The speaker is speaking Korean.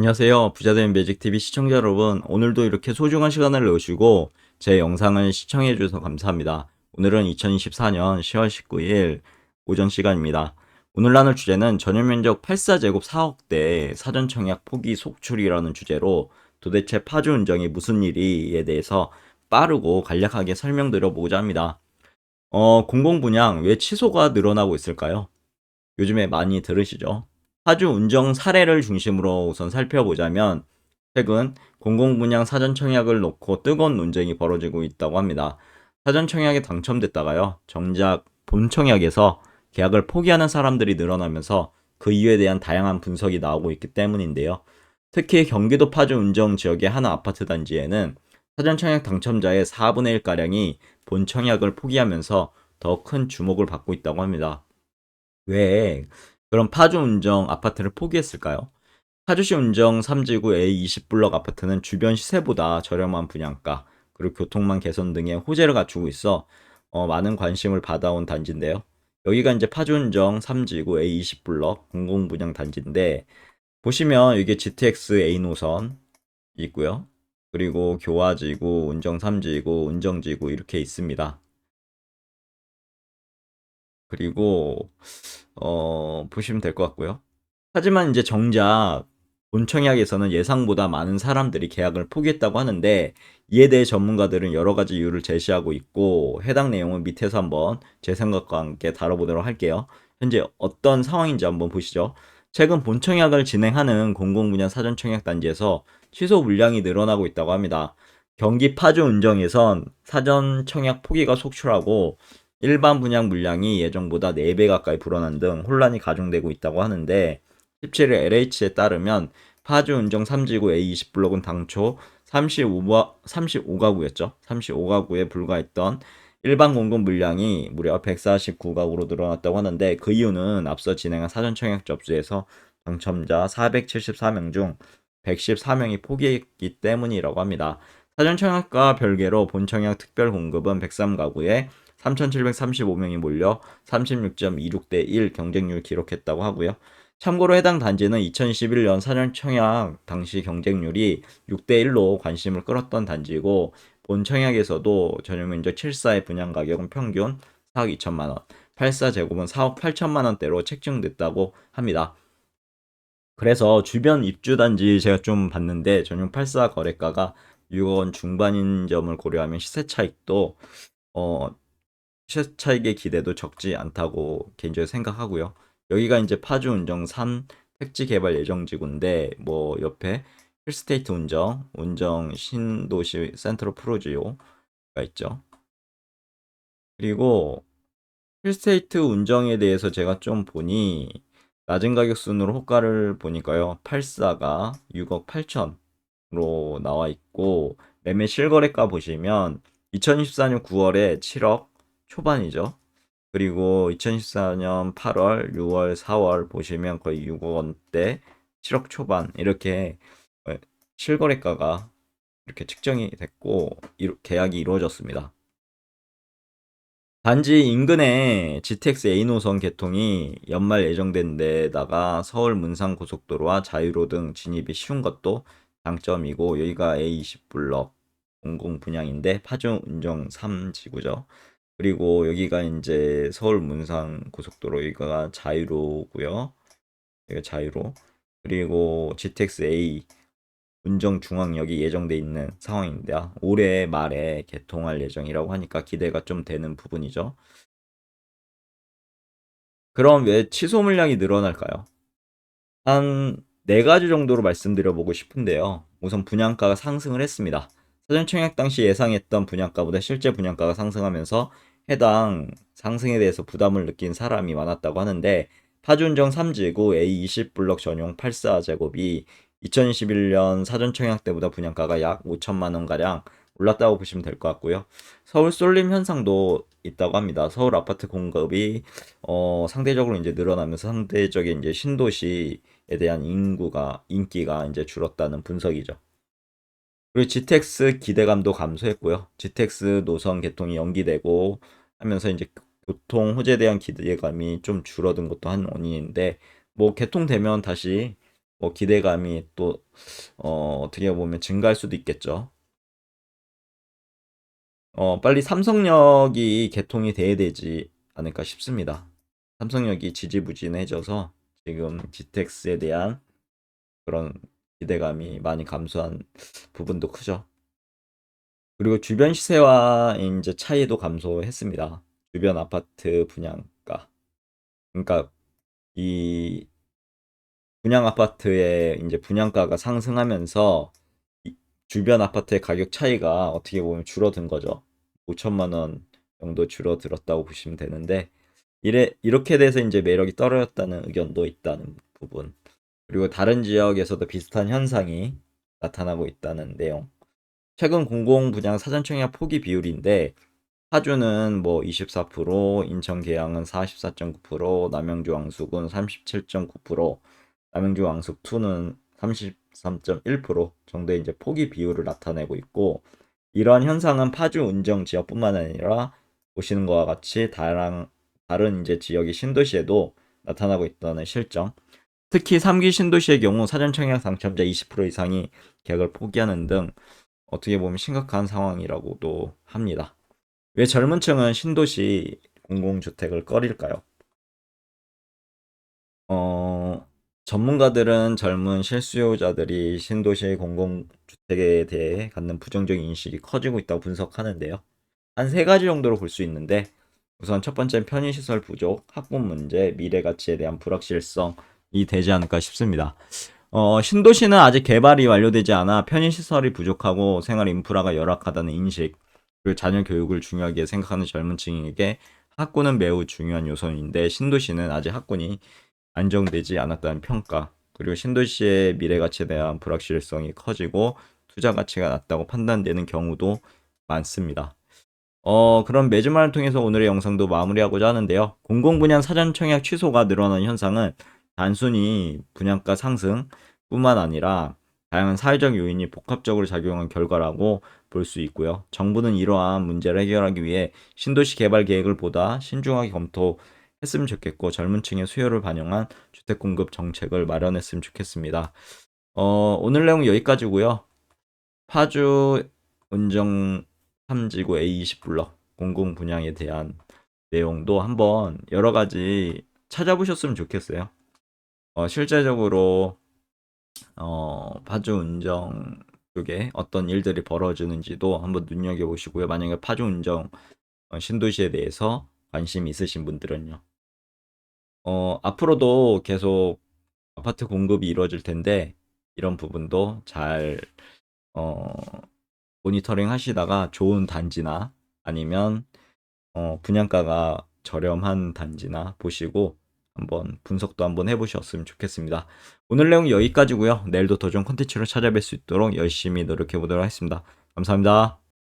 안녕하세요. 부자된 매직TV 시청자 여러분. 오늘도 이렇게 소중한 시간을 내주시고 제 영상을 시청해 주셔서 감사합니다. 오늘은 2024년 10월 19일 오전 시간입니다. 오늘 나눌 주제는 전용 면적 84제곱 4억대 사전 청약 포기 속출이라는 주제로 도대체 파주 운정이 무슨 일이에 대해서 빠르고 간략하게 설명드려 보고자 합니다. 어, 공공 분양 왜 취소가 늘어나고 있을까요? 요즘에 많이 들으시죠? 파주 운정 사례를 중심으로 우선 살펴보자면 최근 공공분양 사전청약을 놓고 뜨거운 논쟁이 벌어지고 있다고 합니다. 사전청약에 당첨됐다가요. 정작 본청약에서 계약을 포기하는 사람들이 늘어나면서 그 이유에 대한 다양한 분석이 나오고 있기 때문인데요. 특히 경기도 파주 운정 지역의 한 아파트 단지에는 사전청약 당첨자의 4분의 1가량이 본청약을 포기하면서 더 큰 주목을 받고 있다고 합니다. 왜 그럼 파주 운정 아파트를 포기했을까요? 파주시 운정 3지구 A20블럭 아파트는 주변 시세보다 저렴한 분양가, 그리고 교통망 개선 등의 호재를 갖추고 있어 어, 많은 관심을 받아온 단지인데요. 여기가 이제 파주 운정 3지구 A20블럭 공공분양 단지인데 보시면 이게 GTX A 노선 있고요. 그리고 교화지구, 운정 3지구, 운정지구 이렇게 있습니다. 그리고 어, 보시면 될 것 같고요. 하지만 이제 정작 본청약에서는 예상보다 많은 사람들이 계약을 포기했다고 하는데 이에 대해 전문가들은 여러 가지 이유를 제시하고 있고 해당 내용은 밑에서 한번 제 생각과 함께 다뤄보도록 할게요. 현재 어떤 상황인지 한번 보시죠. 최근 본청약을 진행하는 공공분야 사전청약 단지에서 취소 물량이 늘어나고 있다고 합니다. 경기 파주 운정에선 사전청약 포기가 속출하고 일반 분양 물량이 예정보다 4배 가까이 불어난 등 혼란이 가중되고 있다고 하는데 17일 LH에 따르면 파주 운정 3지구 A20 블록은 당초 35, 35가구였죠. 35가구에 불과했던 일반 공급 물량이 무려 149가구로 늘어났다고 하는데 그 이유는 앞서 진행한 사전 청약 접수에서 당첨자 474명 중 114명이 포기했기 때문이라고 합니다. 사전 청약과 별개로 본 청약 특별 공급은 103가구에 3,735명이 몰려 36.26대 1 경쟁률 기록했다고 하고요. 참고로 해당 단지는 2021년 사전 청약 당시 경쟁률이 6대 1로 관심을 끌었던 단지고 본 청약에서도 전용 면적 7사의 분양 가격은 평균 4억 2천만 원, 84 제곱은 4억 8천만 원대로 책정됐다고 합니다. 그래서 주변 입주 단지 제가 좀 봤는데 전용 84 거래가가 6억 원 중반인 점을 고려하면 시세 차익도 어 시세 차익의 기대도 적지 않다고 개인적으로 생각하고요. 여기가 이제 파주 운정 3 택지 개발 예정 지구인데 뭐 옆에 힐스테이트 운정, 운정 신도시 센트럴 프로지오가 있죠. 그리고 힐스테이트 운정에 대해서 제가 좀 보니 낮은 가격 순으로 호가를 보니까요. 84가 6억 8천으로 나와 있고 매매 실거래가 보시면 2024년 9월에 7억 초반이죠. 그리고 2014년 8월, 6월, 4월 보시면 거의 6억 원대, 7억 초반 이렇게 어, 실거래가가 이렇게 측정이 됐고 계약이 이루어졌습니다. 단지 인근에 GTX A 노선 개통이 연말 예정된 데다가 서울 문상 고속도로와 자유로 등 진입이 쉬운 것도 장점이고 여기가 A20 블럭 공공 분양인데 파주 운정 3지구죠. 그리고 여기가 이제 서울 문상 고속도로 여기가 자유로고요. 여기가 자유로. 그리고 GTX A 운정 중앙역이 예정돼 있는 상황인데요. 올해 말에 개통할 예정이라고 하니까 기대가 좀 되는 부분이죠. 그럼 왜 취소 물량이 늘어날까요? 한 네 가지 정도로 말씀드려 보고 싶은데요. 우선 분양가가 상승을 했습니다. 사전 청약 당시 예상했던 분양가보다 실제 분양가가 상승하면서 해당 상승에 대해서 부담을 느낀 사람이 많았다고 하는데 파주운정 3지구 A20 블럭 전용 84제곱이 2021년 사전 청약 때보다 분양가가 약 5천만 원 가량 올랐다고 보시면 될 것 같고요. 서울 쏠림 현상도 있다고 합니다. 서울 아파트 공급이 어, 상대적으로 이제 늘어나면서 상대적인 이제 신도시에 대한 인구가 인기가 이제 줄었다는 분석이죠. 그리고 GTX 기대감도 감소했고요. GTX 노선 개통이 연기되고 하면서 이제 교통 호재에 대한 기대감이 좀 줄어든 것도 한 원인인데 뭐 개통되면 다시 뭐 기대감이 또 어, 어떻게 보면 증가할 수도 있겠죠. 어, 빨리 삼성역이 개통이 돼야 되지 않을까 싶습니다. 삼성역이 지지부진해져서 지금 GTX에 대한 그런 기대감이 많이 감소한 부분도 크죠. 그리고 주변 시세와 이제 차이도 감소했습니다. 주변 아파트 분양가. 그러니까 이 분양 아파트의 이제 분양가가 상승하면서 이 주변 아파트의 가격 차이가 어떻게 보면 줄어든 거죠. 5천만 원 정도 줄어들었다고 보시면 되는데 이래 이렇게 돼서 이제 매력이 떨어졌다는 의견도 있다는 부분. 그리고 다른 지역에서도 비슷한 현상이 나타나고 있다는 내용. 최근 공공 분양 사전 청약 포기 비율인데 파주는 뭐 24%, 인천 계양은 44.9%, 남양주 왕숙은 37.9%, 남양주 왕숙 2는 33.1% 정도의 이제 포기 비율을 나타내고 있고 이러한 현상은 파주 운정 지역뿐만 아니라 보시는 것과 같이 다른 다른 이제 지역의 신도시에도 나타나고 있다는 실정. 특히 3기 신도시의 경우 사전 청약 당첨자 20% 이상이 계약을 포기하는 등 어떻게 보면 심각한 상황이라고도 합니다. 왜 젊은 층은 신도시 공공주택을 꺼릴까요? 어, 전문가들은 젊은 실수요자들이 신도시 공공주택에 대해 갖는 부정적인 인식이 커지고 있다고 분석하는데요. 한 세 가지 정도로 볼 수 있는데, 우선 첫 번째는 편의시설 부족, 학군 문제, 미래 가치에 대한 불확실성이 되지 않을까 싶습니다. 어, 신도시는 아직 개발이 완료되지 않아 편의시설이 부족하고 생활 인프라가 열악하다는 인식, 그리고 자녀 교육을 중요하게 생각하는 젊은 층에게 학군은 매우 중요한 요소인데 신도시는 아직 학군이 안정되지 않았다는 평가, 그리고 신도시의 미래 가치에 대한 불확실성이 커지고 투자 가치가 낮다고 판단되는 경우도 많습니다. 어, 그럼 매주말을 통해서 오늘의 영상도 마무리하고자 하는데요. 공공분양 사전 청약 취소가 늘어난 현상은 단순히 분양가 상승뿐만 아니라 다양한 사회적 요인이 복합적으로 작용한 결과라고 볼 수 있고요. 정부는 이러한 문제를 해결하기 위해 신도시 개발 계획을 보다 신중하게 검토했으면 좋겠고 젊은 층의 수요를 반영한 주택 공급 정책을 마련했으면 좋겠습니다. 어, 오늘 내용 여기까지고요. 파주 은정 3지구 A20 블럭 공공 분양에 대한 내용도 한번 여러 가지 찾아보셨으면 좋겠어요. 어, 실제적으로 어, 파주 운정 쪽에 어떤 일들이 벌어지는지도 한번 눈여겨 보시고요. 만약에 파주 운정 어, 신도시에 대해서 관심 있으신 분들은요. 어, 앞으로도 계속 아파트 공급이 이루어질 텐데 이런 부분도 잘 어, 모니터링 하시다가 좋은 단지나 아니면 어, 분양가가 저렴한 단지나 보시고 한번 분석도 한번 해보셨으면 좋겠습니다. 오늘 내용 여기까지고요. 내일도 더 좋은 콘텐츠로 찾아뵐 수 있도록 열심히 노력해 보도록 하겠습니다. 감사합니다.